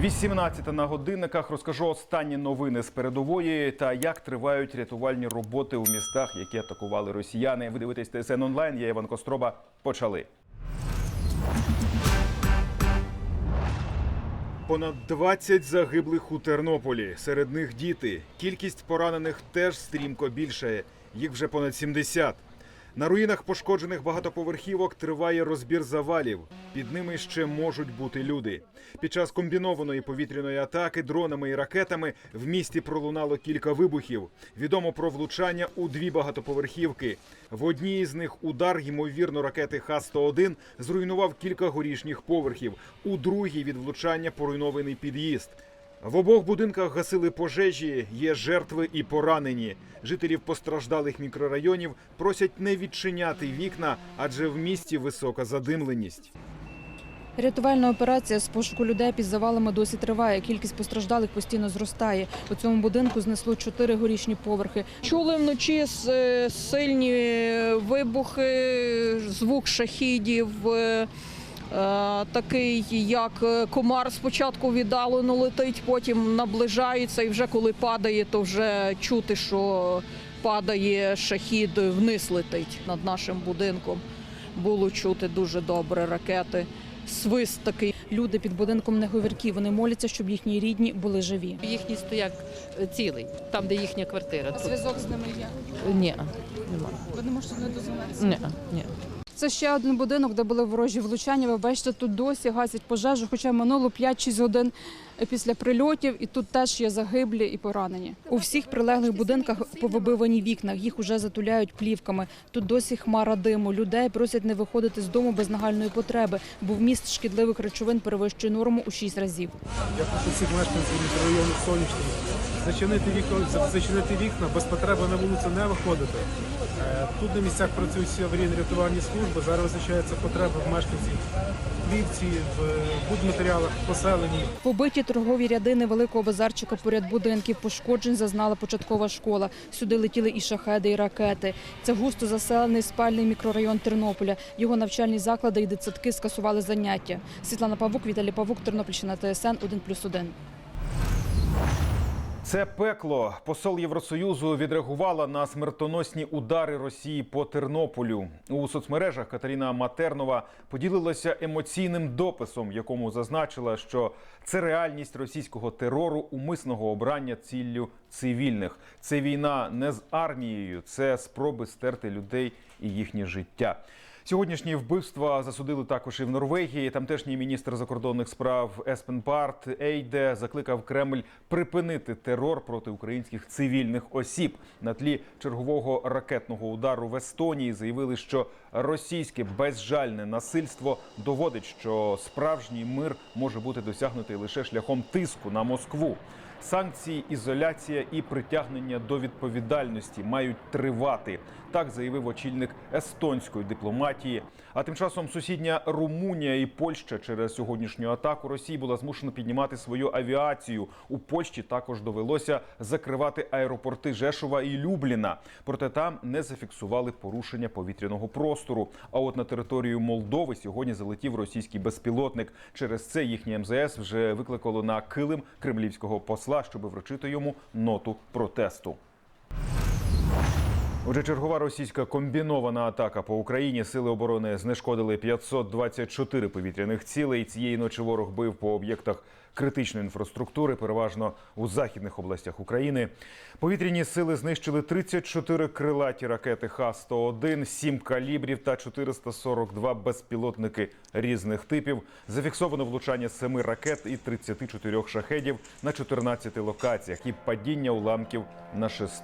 18 на годинниках розкажу останні новини з передової та як тривають рятувальні роботи у містах, які атакували росіяни. Ви дивитесь ТСН онлайн. Я Іван Костроба. Почали. Понад 20 загиблих у Тернополі. Серед них діти. Кількість поранених теж стрімко більшає. Їх вже понад 70. На руїнах пошкоджених багатоповерхівок триває розбір завалів. Під ними ще можуть бути люди. Під час комбінованої повітряної атаки дронами і ракетами в місті пролунало кілька вибухів. Відомо про влучання у дві багатоповерхівки. В одній із них удар, ймовірно, ракети Х-101 зруйнував кілька горішніх поверхів. У другій від влучання поруйнований під'їзд. В обох будинках гасили пожежі, є жертви і поранені. Жителів постраждалих мікрорайонів просять не відчиняти вікна, адже в місті висока задимленість. Рятувальна операція з пошуку людей під завалами досі триває. Кількість постраждалих постійно зростає. У цьому будинку знесло чотири горішні поверхи. Чули вночі с- сильні вибухи, звук шахідів. Е, Такий, як е, комар спочатку віддалено летить, потім наближається, і вже коли падає, то вже чути, що падає шахід, вниз летить над нашим будинком. Було чути дуже добре ракети. Свист такий. Люди під будинком не говірки. Вони моляться, щоб їхні рідні були живі. Їхній стояк е, цілий, там, де їхня квартира. Тут- зв'язок з ними є. Ні, нема. Ви не можете не дозвонитися. Ні, ні. Це ще один будинок, де були ворожі влучання. Ви бачите, тут досі гасять пожежу, хоча минуло 5-6 годин після прильотів, і тут теж є загиблі і поранені. У всіх прилеглих будинках повибивані вікна, їх уже затуляють плівками. Тут досі хмара диму. Людей просять не виходити з дому без нагальної потреби, бо вміст шкідливих речовин перевищує норму у 6 разів. Я прошу всіх мешканців мікрорайону сонячний зачинити вікна, зачинити вікна, без потреби на вулицю не виходити. Е, Тут на місцях працюють всі аварійно-рятувальні служби. Зараз визначається потреба в мешканців в плівці, в е, будматеріалах, поселенні. Побиті торгові ряди невеликого базарчика поряд будинків. Пошкоджень зазнала початкова школа. Сюди летіли і шахеди, і ракети. Це густо заселений спальний мікрорайон Тернополя. Його навчальні заклади і дитсадки скасували заняття. Світлана Павук, Віталій Павук, Тернопільщина, ТСН 1+,1. Це пекло. Посол Євросоюзу відреагувала на смертоносні удари Росії по Тернополю. У соцмережах Катерина Матернова поділилася емоційним дописом, в якому зазначила, що це реальність російського терору, умисного обрання ціллю цивільних. Це війна не з армією, це спроби стерти людей і їхнє життя. Сьогоднішні вбивства засудили також і в Норвегії. Тамтешній міністр закордонних справ Еспен Парт Ейде закликав Кремль припинити терор проти українських цивільних осіб. На тлі чергового ракетного удару в Естонії заявили, що російське безжальне насильство доводить, що справжній мир може бути досягнутий лише шляхом тиску на Москву. Санкції, ізоляція і притягнення до відповідальності мають тривати. Так заявив очільник естонської дипломатії. А тим часом сусідня Румунія і Польща через сьогоднішню атаку Росії була змушена піднімати свою авіацію. У Польщі також довелося закривати аеропорти Жешова і Любліна. Проте там не зафіксували порушення повітряного простору. А от на територію Молдови сьогодні залетів російський безпілотник. Через це їхнє МЗС вже викликало на килим кремлівського посла, щоб вручити йому ноту протесту. Отже, чергова російська комбінована атака по Україні. Сили оборони знешкодили 524 повітряних цілей. Цієї ночі ворог бив по об'єктах критичної інфраструктури, переважно у західних областях України. Повітряні сили знищили 34 крилаті ракети Х-101, 7 калібрів та 442 безпілотники різних типів. Зафіксовано влучання 7 ракет і 34 шахедів на 14 локаціях і падіння уламків на 6.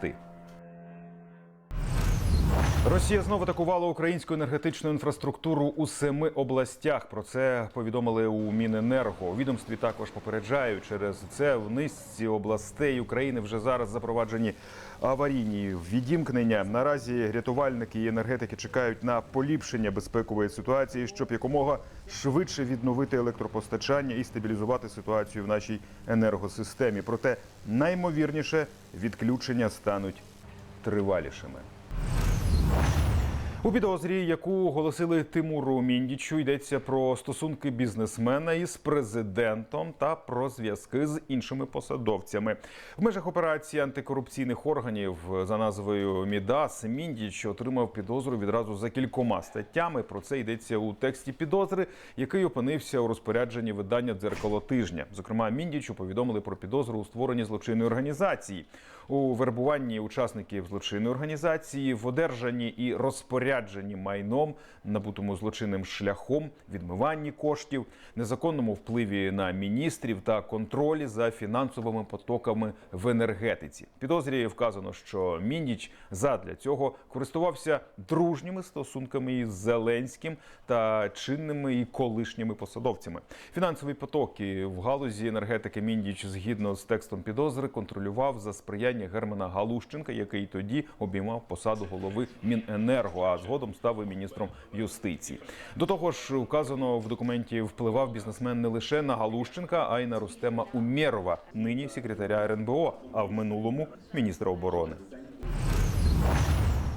Росія знову атакувала українську енергетичну інфраструктуру у семи областях. Про це повідомили у Міненерго. У відомстві також попереджають через це в низці областей України вже зараз запроваджені аварійні відімкнення. Наразі рятувальники і енергетики чекають на поліпшення безпекової ситуації, щоб якомога швидше відновити електропостачання і стабілізувати ситуацію в нашій енергосистемі. Проте наймовірніше відключення стануть тривалішими. У підозрі, яку оголосили Тимуру Міндічу, йдеться про стосунки бізнесмена із президентом та про зв'язки з іншими посадовцями. В межах операції антикорупційних органів за назвою Мідас Міндіч отримав підозру відразу за кількома статтями. Про це йдеться у тексті підозри, який опинився у розпорядженні видання дзеркало тижня. Зокрема, Міндічу повідомили про підозру у створенні злочинної організації, у вербуванні учасників злочинної організації, в одержанні і розпорядженні майном, набутому злочинним шляхом, відмиванні коштів, незаконному впливі на міністрів та контролі за фінансовими потоками в енергетиці. Підозрі вказано, що Міндіч задля цього користувався дружніми стосунками із Зеленським та чинними і колишніми посадовцями. Фінансові потоки в галузі енергетики Міндіч згідно з текстом підозри контролював за сприяння Германа Галущенка, який тоді обіймав посаду голови Міненерго, а згодом став і міністром юстиції. До того ж, указано в документі впливав бізнесмен не лише на Галущенка, а й на Рустема Умєрова, нині секретаря РНБО, а в минулому міністра оборони.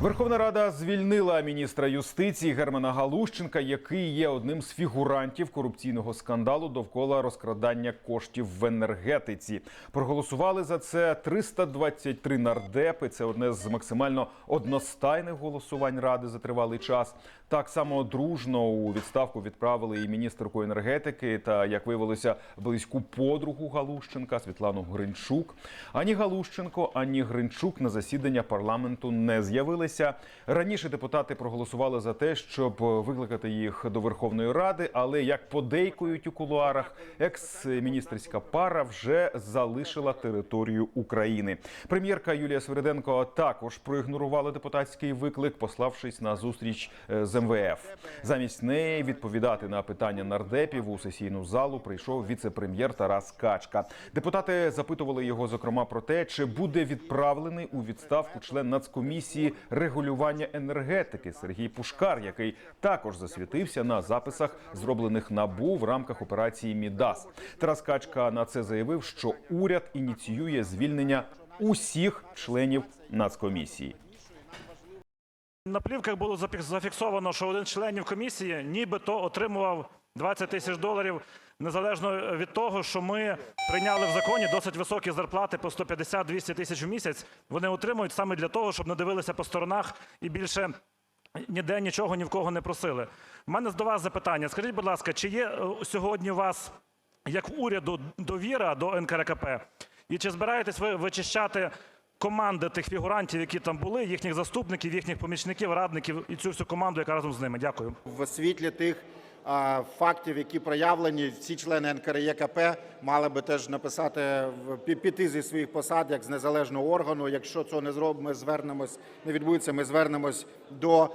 Верховна Рада звільнила міністра юстиції Германа Галущенка, який є одним з фігурантів корупційного скандалу довкола розкрадання коштів в енергетиці. Проголосували за це 323 нардепи. Це одне з максимально одностайних голосувань ради за тривалий час. Так само дружно у відставку відправили і міністерку енергетики та, як виявилося, близьку подругу Галущенка Світлану Гринчук. Ані Галущенко, ані Гринчук на засідання парламенту не з'явилися. Раніше депутати проголосували за те, щоб викликати їх до Верховної Ради, але як подейкують у кулуарах, екс-міністерська пара вже залишила територію України. Прем'єрка Юлія Свириденко також проігнорувала депутатський виклик, пославшись на зустріч е, з МВФ. Замість неї відповідати на питання нардепів у сесійну залу прийшов віце-прем'єр Тарас Качка. Депутати запитували його зокрема про те, чи буде відправлений у відставку член нацкомісії регулювання енергетики Сергій Пушкар, який також засвітився на записах, зроблених набу в рамках операції Мідас. Тарас Качка на це заявив, що уряд ініціює звільнення усіх членів нацкомісії. На плівках було зафіксовано, що один членів комісії нібито отримував 20 тисяч доларів, незалежно від того, що ми прийняли в законі досить високі зарплати по 150-200 тисяч в місяць. Вони отримують саме для того, щоб не дивилися по сторонах і більше ніде нічого ні в кого не просили. У мене до вас запитання. Скажіть, будь ласка, чи є е, сьогодні у вас, як уряду, довіра до НКРКП? І чи збираєтесь ви вичищати команди тих фігурантів, які там були, їхніх заступників, їхніх помічників, радників і цю всю команду, яка разом з ними? Дякую. в світлі тих фактів, які проявлені, всі члени НКРЄКП мали би теж написати піти зі своїх посад як з незалежного органу. Якщо цього не зробимо, ми звернемось, не відбудеться. Ми звернемось до,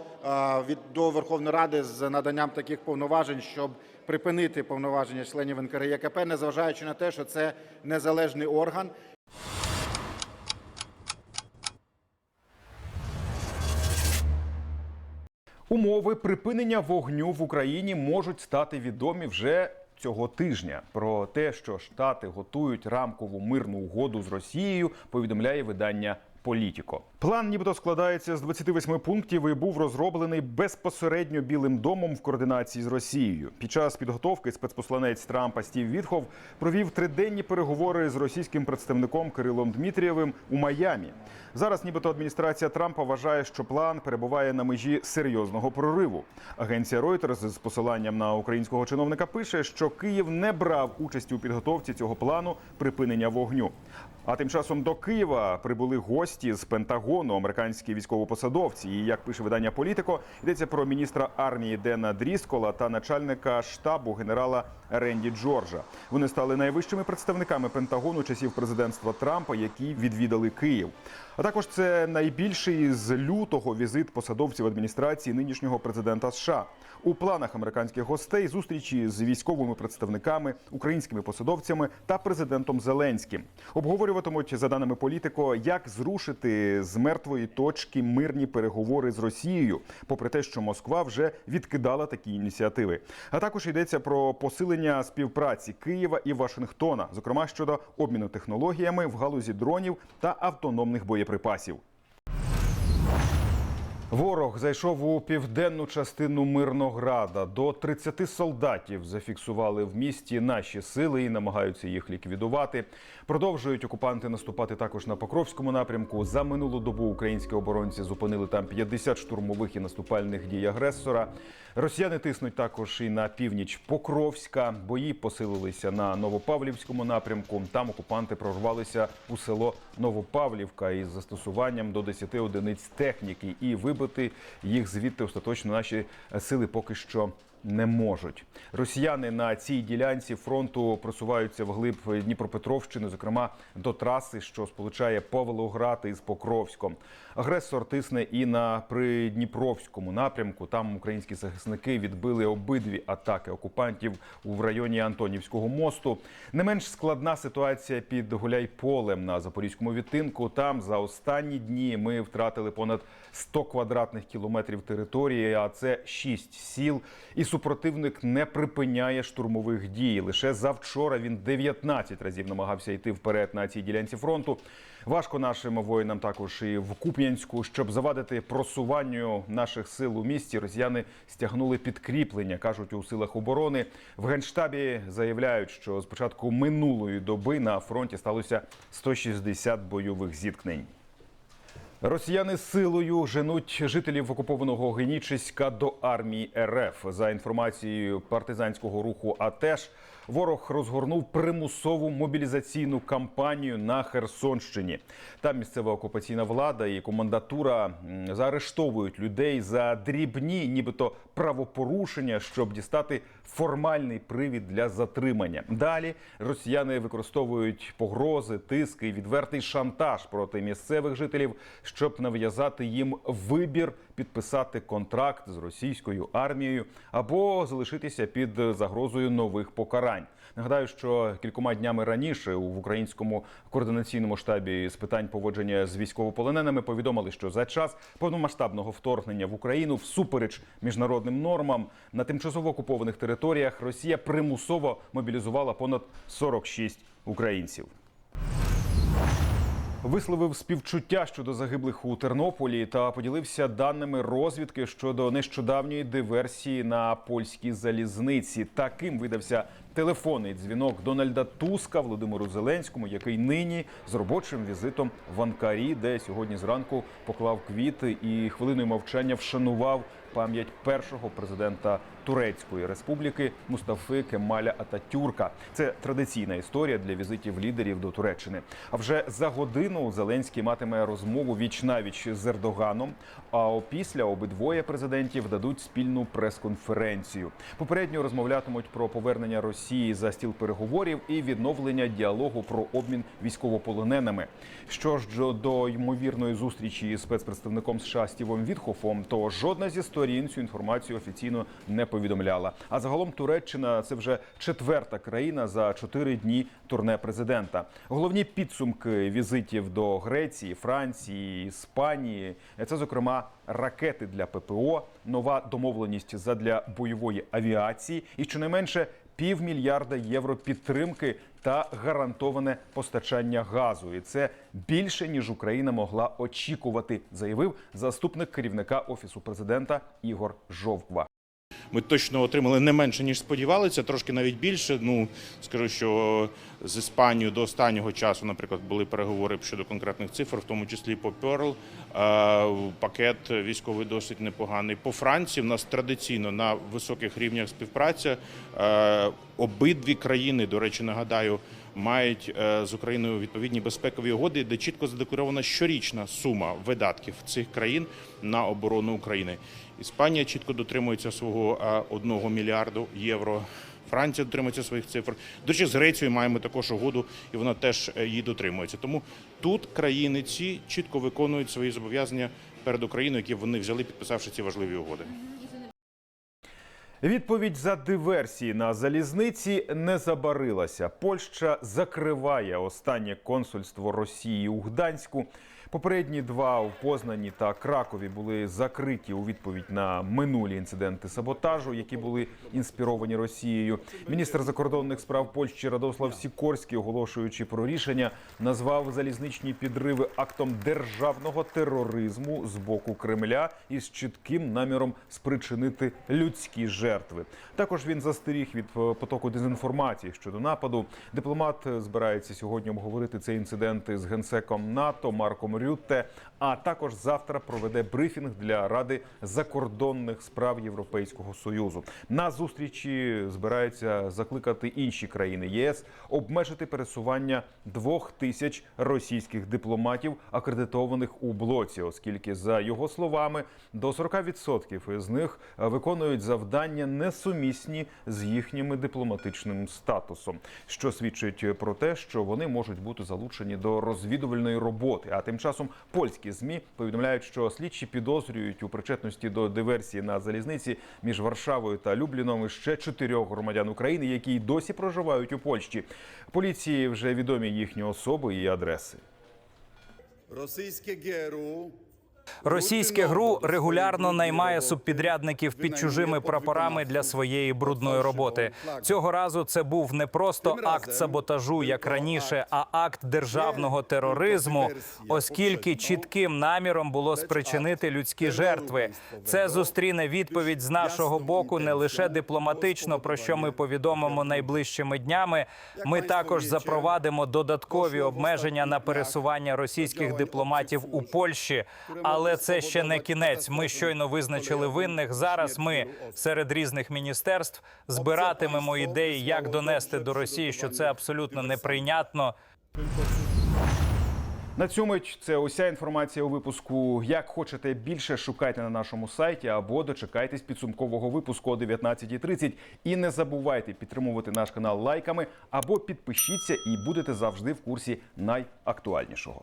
від до Верховної Ради з наданням таких повноважень, щоб припинити повноваження членів НКРЄКП, незважаючи на те, що це незалежний орган. Умови припинення вогню в Україні можуть стати відомі вже цього тижня. Про те, що Штати готують рамкову мирну угоду з Росією, повідомляє видання. Політіко план, нібито складається з 28 пунктів і був розроблений безпосередньо Білим домом в координації з Росією. Під час підготовки спецпосланець Трампа Стів Вітхов провів триденні переговори з російським представником Кирилом Дмитрієвим у Майамі. Зараз, нібито адміністрація Трампа вважає, що план перебуває на межі серйозного прориву. Агенція Reuters з посиланням на українського чиновника пише, що Київ не брав участі у підготовці цього плану припинення вогню. А тим часом до Києва прибули гості з Пентагону, американські військовопосадовці. І як пише видання Політико, йдеться про міністра армії Дена Дріскола та начальника штабу генерала Ренді Джорджа. Вони стали найвищими представниками Пентагону часів президентства Трампа, які відвідали Київ. А також це найбільший з лютого візит посадовців адміністрації нинішнього президента США. У планах американських гостей зустрічі з військовими представниками, українськими посадовцями та президентом Зеленським обговорюватимуть за даними політико, як зрушити з мертвої точки мирні переговори з Росією, попри те, що Москва вже відкидала такі ініціативи. А також йдеться про посилення співпраці Києва і Вашингтона, зокрема щодо обміну технологіями в галузі дронів та автономних боєприпасів. Ворог зайшов у південну частину Мирнограда. До 30 солдатів зафіксували в місті наші сили і намагаються їх ліквідувати. Продовжують окупанти наступати також на Покровському напрямку. За минулу добу українські оборонці зупинили там 50 штурмових і наступальних дій агресора. Росіяни тиснуть також і на північ Покровська. Бої посилилися на Новопавлівському напрямку. Там окупанти прорвалися у село Новопавлівка із застосуванням до 10 одиниць техніки і вибити їх звідти остаточно наші сили поки що. Не можуть росіяни на цій ділянці фронту просуваються вглиб Дніпропетровщини, зокрема до траси, що сполучає Павлоград із Покровськом. Агресор тисне і на придніпровському напрямку. Там українські захисники відбили обидві атаки окупантів в районі Антонівського мосту. Не менш складна ситуація під Гуляйполем на запорізькому відтинку. Там за останні дні ми втратили понад 100 квадратних кілометрів території, а це 6 сіл. І супротивник не припиняє штурмових дій. Лише завчора він 19 разів намагався йти вперед на цій ділянці фронту. Важко нашим воїнам також і в Куп'янську, щоб завадити просуванню наших сил у місті. Росіяни стягнули підкріплення, кажуть у силах оборони. В генштабі заявляють, що з початку минулої доби на фронті сталося 160 бойових зіткнень. Росіяни силою женуть жителів окупованого Генічиська до армії РФ. За інформацією партизанського руху АТЕШ, ворог розгорнув примусову мобілізаційну кампанію на Херсонщині. Там місцева окупаційна влада і командатура заарештовують людей за дрібні, нібито правопорушення, щоб дістати формальний привід для затримання. Далі росіяни використовують погрози, тиски і відвертий шантаж проти місцевих жителів, щоб нав'язати їм вибір підписати контракт з російською армією або залишитися під загрозою нових покарань. Нагадаю, що кількома днями раніше в українському координаційному штабі з питань поводження з військовополоненими повідомили, що за час повномасштабного вторгнення в Україну, всупереч міжнародним нормам, на тимчасово окупованих територіях Росія примусово мобілізувала понад 46 українців. Висловив співчуття щодо загиблих у Тернополі та поділився даними розвідки щодо нещодавньої диверсії на польській залізниці. Таким видався телефонний дзвінок Дональда Туска Володимиру Зеленському, який нині з робочим візитом в Анкарі, де сьогодні зранку поклав квіти і хвилиною мовчання вшанував пам'ять першого президента Турецької республіки Мустафи Кемаля Ататюрка. Це традиційна історія для візитів лідерів до Туреччини. А вже за годину Зеленський матиме розмову віч навіч з Ердоганом. А опісля обидвоє президентів дадуть спільну прес-конференцію. Попередньо розмовлятимуть про повернення Росії за стіл переговорів і відновлення діалогу про обмін військовополоненими. Що ж до- ймовірної зустрічі з спецпредставником США Стівом Вітхофом, то жодна зі сторін цю інформацію офіційно не повідомляла. А загалом Туреччина це вже четверта країна за чотири дні турне президента. Головні підсумки візитів до Греції, Франції, Іспанії це зокрема ракети для ППО, нова домовленість задля бойової авіації і щонайменше півмільярда євро підтримки та гарантоване постачання газу. І це більше ніж Україна могла очікувати, заявив заступник керівника офісу президента Ігор Жовква. Ми точно отримали не менше ніж сподівалися, трошки навіть більше. Ну скажу, що з Іспанією до останнього часу, наприклад, були переговори щодо конкретних цифр, в тому числі по Перл. Пакет військовий досить непоганий. По Франції в нас традиційно на високих рівнях співпраця. Е, Обидві країни, до речі, нагадаю, мають е, з Україною відповідні безпекові угоди, де чітко задекларована щорічна сума видатків цих країн на оборону України. Іспанія чітко дотримується свого е, одного мільярду євро. Франція дотримується своїх цифр. До речі, з Грецією маємо також угоду, і вона теж е, її дотримується. Тому тут країни ці чітко виконують свої зобов'язання перед Україною, які вони взяли, підписавши ці важливі угоди. Відповідь за диверсії на залізниці не забарилася. Польща закриває останнє консульство Росії у Гданську. Попередні два у Познані та Кракові були закриті у відповідь на минулі інциденти саботажу, які були інспіровані Росією. Міністр закордонних справ Польщі Радослав Сікорський, оголошуючи про рішення, назвав залізничні підриви актом державного тероризму з боку Кремля із чітким наміром спричинити людські жертви. Також він застеріг від е, потоку дезінформації щодо нападу. Дипломат збирається сьогодні обговорити цей інцидент з генсеком НАТО Марком Рютте. А також завтра проведе брифінг для Ради закордонних справ Європейського союзу. На зустрічі збирається закликати інші країни ЄС обмежити пересування двох тисяч російських дипломатів, акредитованих у блоці, оскільки за його словами до 40% з них виконують завдання несумісні з їхнім дипломатичним статусом, що свідчить про те, що вони можуть бути залучені до розвідувальної роботи. А тим часом польські змі повідомляють, що слідчі підозрюють у причетності до диверсії на залізниці між Варшавою та Любліном ще чотирьох громадян України, які й досі проживають у Польщі. Поліції вже відомі їхні особи і адреси. Російське ГРУ Російське ГРУ регулярно наймає субпідрядників під чужими прапорами для своєї брудної роботи. Цього разу це був не просто акт саботажу, як раніше, а акт державного тероризму, оскільки чітким наміром було спричинити людські жертви. Це зустріне відповідь з нашого боку не лише дипломатично, про що ми повідомимо найближчими днями. Ми також запровадимо додаткові обмеження на пересування російських дипломатів у Польщі. Але це ще не кінець. Ми щойно визначили винних. Зараз ми серед різних міністерств збиратимемо ідеї, як донести до Росії, що це абсолютно неприйнятно. На цю мить це уся інформація у випуску. Як хочете більше, шукайте на нашому сайті або дочекайтесь підсумкового випуску о 19.30. І не забувайте підтримувати наш канал лайками або підпишіться і будете завжди в курсі найактуальнішого.